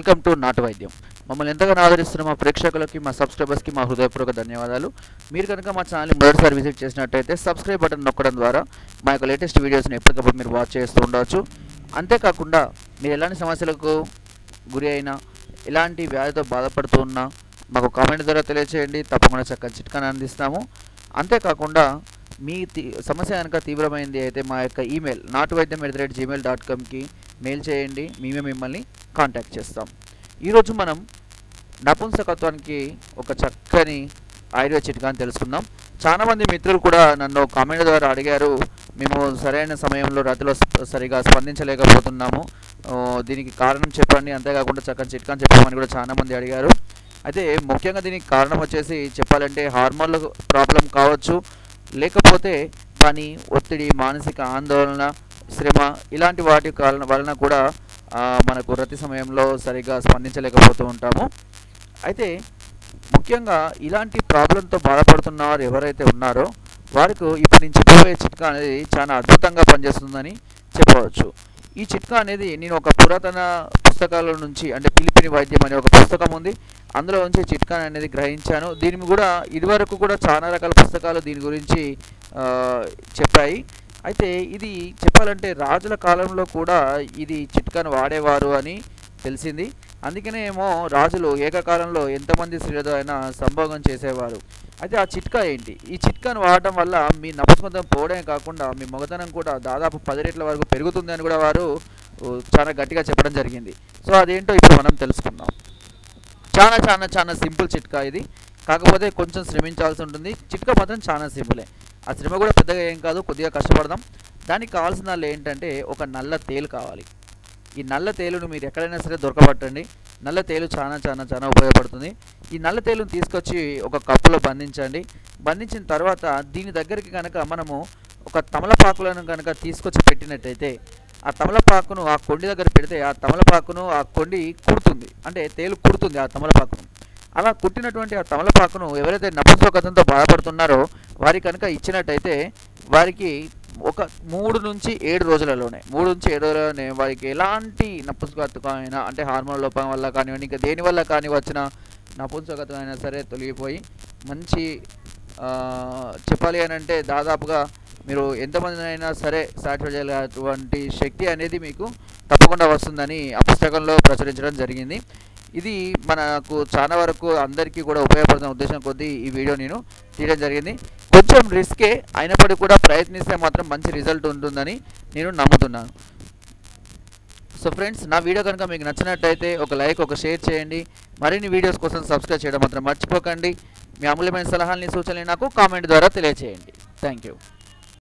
Welcome to నాటు వైద్యం మమ్మల్ని ఎంతగానో ఆదరిస్తున్న మా ప్రేక్షకులకి మా సబ్స్క్రైబర్స్కి మా హృదయపూర్వక ధన్యవాదాలు. మీరు కనుక మా ఛానల్ని మొదటిసారి విజిట్ చేసినట్టయితే సబ్స్క్రైబ్ బటన్ నొక్కడం ద్వారా మా యొక్క లేటెస్ట్ వీడియోస్ని ఎప్పటికప్పుడు మీరు వాచ్ చేస్తూ ఉండవచ్చు అంతేకాకుండా మీరు ఎలాంటి సమస్యలకు గురి అయినా ఎలాంటి వ్యాధితో బాధపడుతూ ఉన్నా మాకు కామెంట్ ద్వారా తెలియచేయండి. తప్పకుండా చక్కని చిట్కాని అందిస్తాము. అంతేకాకుండా మీ తీ- సమస్య కనుక తీవ్రమైంది అయితే మా యొక్క ఈమెయిల్ నాటు వైద్యం at the rate Gmail dot కామ్కి mail చేయండి. మేమే మిమ్మల్ని కాంటాక్ట్ చేస్తాం. ఈరోజు మనం నపుంసకత్వానికి ఒక చక్కని ఆయుర్వేద చిట్కాని తెలుసుకుందాం. చాలామంది మిత్రులు కూడా నన్ను కామెంట్ ద్వారా అడిగారు. మేము సరైన సమయంలో రాత్రిలో సరిగా స్పందించలేకపోతున్నాము. దీనికి కారణం చెప్పండి. అంతేకాకుండా చక్కని చిట్కాని చెప్పమని కూడా చాలామంది అడిగారు. అయితే ముఖ్యంగా దీనికి కారణం వచ్చేసి చెప్పాలంటే హార్మోన్ల ప్రాబ్లం కావచ్చు లేకపోతే పని ఒత్తిడి మానసిక ఆందోళన శ్రమ ఇలాంటి వాటి కారణ వలన కూడా మనకు రతి సమయంలో సరిగా స్పందించలేకపోతూ ఉంటాము. అయితే ముఖ్యంగా ఇలాంటి ప్రాబ్లంతో బాధపడుతున్న వారు ఎవరైతే ఉన్నారో వారికి ఇప్పుడు నేను చెప్పబోయే చిట్కా అనేది చాలా అద్భుతంగా పనిచేస్తుందని చెప్పవచ్చు. ఈ చిట్కా అనేది నేను ఒక పురాతన పుస్తకాల నుంచి అంటే పిలిపిని వైద్యం అనే ఒక పుస్తకం ఉంది. అందులో నుంచి చిట్కాన్ అనేది గ్రహించాను. దీని కూడా ఇదివరకు కూడా చాలా రకాల పుస్తకాలు దీని గురించి చెప్పాయి. అయితే ఇది చెప్పాలంటే రాజుల కాలంలో కూడా ఇది చిట్కాను వాడేవారు అని తెలిసింది. అందుకనే ఏమో రాజులు ఏకకాలంలో ఎంతమంది స్త్రీలతో అయినా సంభోగం చేసేవారు. అయితే ఆ చిట్కా ఏంటి? ఈ చిట్కాను వాడటం వల్ల మీ నపస్మతం పోవడమే కాకుండా మీ మగతనం కూడా దాదాపు పది రెట్ల వరకు పెరుగుతుంది అని కూడా వారు చాలా గట్టిగా చెప్పడం జరిగింది. సో అదేంటో ఇప్పుడు మనం తెలుసుకుందాం. చాలా చాలా చాలా సింపుల్ చిట్కా ఇది. కాకపోతే కొంచెం శ్రమించాల్సి ఉంటుంది. చిట్కా మాత్రం చాలా సింపులే. ఆ శ్రమ కూడా పెద్దగా ఏం కాదు కొద్దిగా కష్టపడదాం. దానికి కావాల్సిన వాళ్ళు ఏంటంటే ఒక నల్ల తేలు కావాలి. ఈ నల్ల తేలును మీరు ఎక్కడైనా సరే దొరకబట్టండి. నల్ల తేలు చాలా చాలా చాలా ఉపయోగపడుతుంది. ఈ నల్ల తేలును తీసుకొచ్చి ఒక కప్పులో బంధించండి. బంధించిన తర్వాత దీని దగ్గరికి కనుక మనము ఒక తమలపాకులను కనుక తీసుకొచ్చి పెట్టినట్టయితే ఆ తమలపాకును ఆ కొండి దగ్గర పెడితే ఆ తమలపాకును ఆ కొండి కుడుతుంది. అంటే తేలు కుడుతుంది ఆ తమలపాకును. అలా కుట్టినటువంటి ఆ తమలపాకును ఎవరైతే నపుంసకత్వంతో బాధపడుతున్నారో వారి కనుక ఇచ్చినట్టయితే వారికి ఒక మూడు నుంచి ఏడు రోజులలోనే మూడు నుంచి ఏడు రోజులలోనే వారికి ఎలాంటి నపుంసకత్వం అయినా అంటే హార్మోన్ లోపం వల్ల కానివ్వండి ఇంకా దేని వల్ల కానీ వచ్చిన నపుంసకతమైనా అయినా సరే తొలగిపోయి మంచి చెప్పాలి అని అంటే దాదాపుగా మీరు ఎంతమంది అయినా సరే సాటిస్ఫై చేయగలటువంటి శక్తి అనేది మీకు తప్పకుండా వస్తుందని ఆ పుస్తకంలో ప్రచురించడం జరిగింది. ఇది మనకు చాలా వరకు అందరికీ కూడా ఉపయోగపడుతున్న ఉద్దేశం కొద్దీ ఈ వీడియో నేను తీయడం జరిగింది. కొంచెం రిస్కే అయినప్పటికీ కూడా ప్రయత్నిస్తే మాత్రం మంచి రిజల్ట్ ఉంటుందని నేను నమ్ముతున్నాను. సో ఫ్రెండ్స్ నా వీడియో కనుక మీకు నచ్చినట్టయితే ఒక లైక్ ఒక షేర్ చేయండి. మరిన్ని వీడియోస్ కోసం సబ్స్క్రైబ్ చేయడం మాత్రం మర్చిపోకండి. మీ అమూల్యమైన సలహాలని సూచనలు నాకు కామెంట్ ద్వారా తెలియచేయండి. Thank you